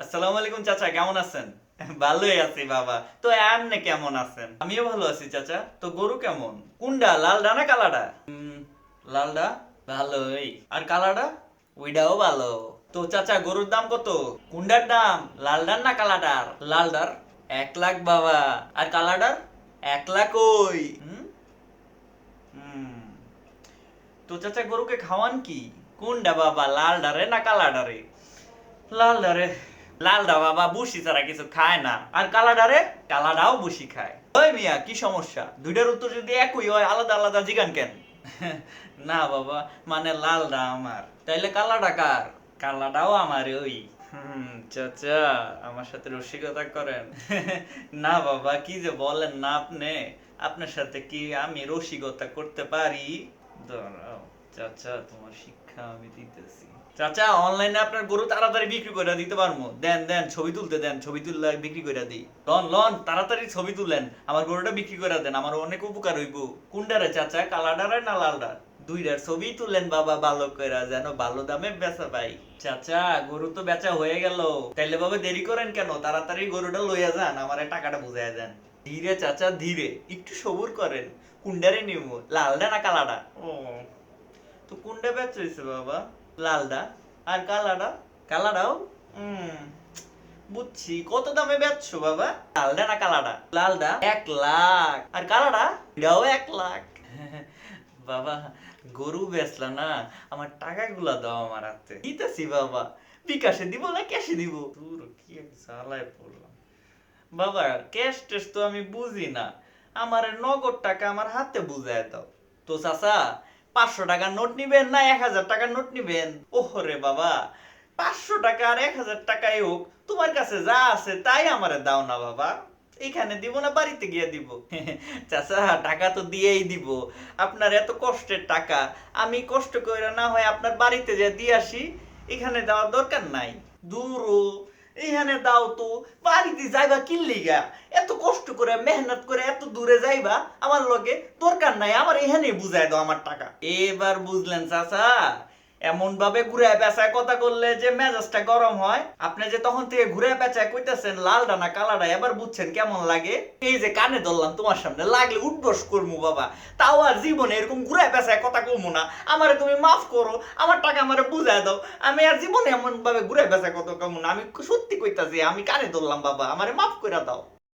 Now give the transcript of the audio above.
আসসালামু আলাইকুম চাচা, কেমন আছেন? ভালোই আছি বাবা। তো এমনি কেমন আছেন? আমিও ভালো আছি চাচা। তো গরু কেমন? কোনডা, লালডা না কালাডা? লালডা? ভালোই। আর কালাডা? ওইটাও ভালো। তো চাচা, গরুর দাম কত? কুন্ডার দাম? লালডার না কালাডার? লালডার এক লাখ বাবা। আর কালাডার? এক লাখ ওই। তো চাচা, গরুকে খাওয়ান কি? কোনটা বাবা লাল ডারে না কালা ডারে লাল ডারে লাল ডা বাবা বুসি ছাড়া কিছু খায় না। আর কালা ডারে কালাডাও বুসি খায়। ওই মিয়া, কি সমস্যা? দুইটার উত্তর যদি একই হয়, আলাদা আলাদা জিগান কেন? না বাবা মানে লালডা আমার। তাইলে কালাডা কার? কালাডাও আমার ওই। চাচা, আমার সাথে রসিকতা করেন। না বাবা, কি যে বলেন না আপনি? আপনার সাথে কি আমি রসিকতা করতে পারি? চাচা, তোমার শিক্ষা আমি দিতেছি। চাচা অনলাইনে আপনার গরু তাড়াতাড়ি বিক্রি করে দিতে পারব দেন দেন ছবি তুলতে দেন ছবি তুললে বিক্রি করে দিই। লন লন তাড়াতাড়ি ছবি তুলেন। আমার গরুটা বিক্রি করে দেন আমার অনেক উপকার হইব। কোনটারে চাচা কালাডারে না লালডার? দুইটার ছবি তুলেন বাবা ভালো করে যেন ভালো দামে বেচা পাই। চাচা গরু তো বেচা হয়ে গেল। তাইলে বাবা দেরি করেন কেন? তাড়াতাড়ি গরুটা লইয়া যান আমারে টাকাটা বুঝাইয়া দেন। ধীরে চাচা ধীরে একটু সবুর করেন। কুন্ডারে নিব লালডা না কালাডা? ও। তো কোনটা বেচ হয়েছে বাবা? লালডা আর কালাডা, কালাডাও বুঝছি। কত দামে বেচছো বাবা? লালডা না কালাডা? লালডা এক লাখ। আর কালাডা? এটাও এক লাখ। বাবা, গরু বেচলা না। আমার দাও আমার হাতে। দিতেছি বাবা। বিকাশে দিব না ক্যাশে দিব? দূর, কি এক জ্বালায় পড়লাম। বাবা, ক্যাশ টেস তো আমি বুঝি না। আমার নগদ টাকা আমার হাতে বুঝায় দাও। তো চাচা পাঁচশো টাকার নোট নিবেন না, এক হাজার টাকার নোট নিবেন? ওহরে বাবা, পাঁচশো টাকা আর এক হাজার টাকাই হোক, তোমার কাছে যা আছে তাই আমারে দাও না বাবা। এখানে দিব না, বাড়িতে গিয়ে দিব। চাচা, টাকা তো দিয়েই দিব। আপনার এত কষ্টের টাকা, আমি কষ্ট করে না হয় আপনার বাড়িতে যে দিয়ে আসি, এখানে দেওয়ার দরকার নাই। দূর এখানে দাও তো, বাড়িতে যাইবা কিনলিগা এত কষ্ট করে, মেহনত করে এত দূরে যাইবা, আমার লগে দরকার নাই, আমার এখানে বুঝাই দাও আমার টাকা। এবার বুঝলেন চাচা এমন ভাবে ঘুরে পেঁচায় কথা করলে যে মেজাজটা গরম হয়। আপনি যে তখন থেকে ঘুরে পেঁচায় কইতেছেন লালডা না কালাডা এবার বুঝছেন কেমন লাগে? এই যে কানে ধরলাম তোমার সামনে, লাগলে উঠবস করমু বাবা। তাও আর জীবনে এরকম ঘুরে পেঁচায় কথা কমু না। আমারে তুমি মাফ করো, আমার টাকা আমারে বুঝায় দাও। আমি আর জীবনে এমন ভাবে ঘুরে পেঁচায় কথা কমু না। আমি সত্যি কইতাছি, আমি কানে ধরলাম বাবা, আমারে মাফ করে দাও।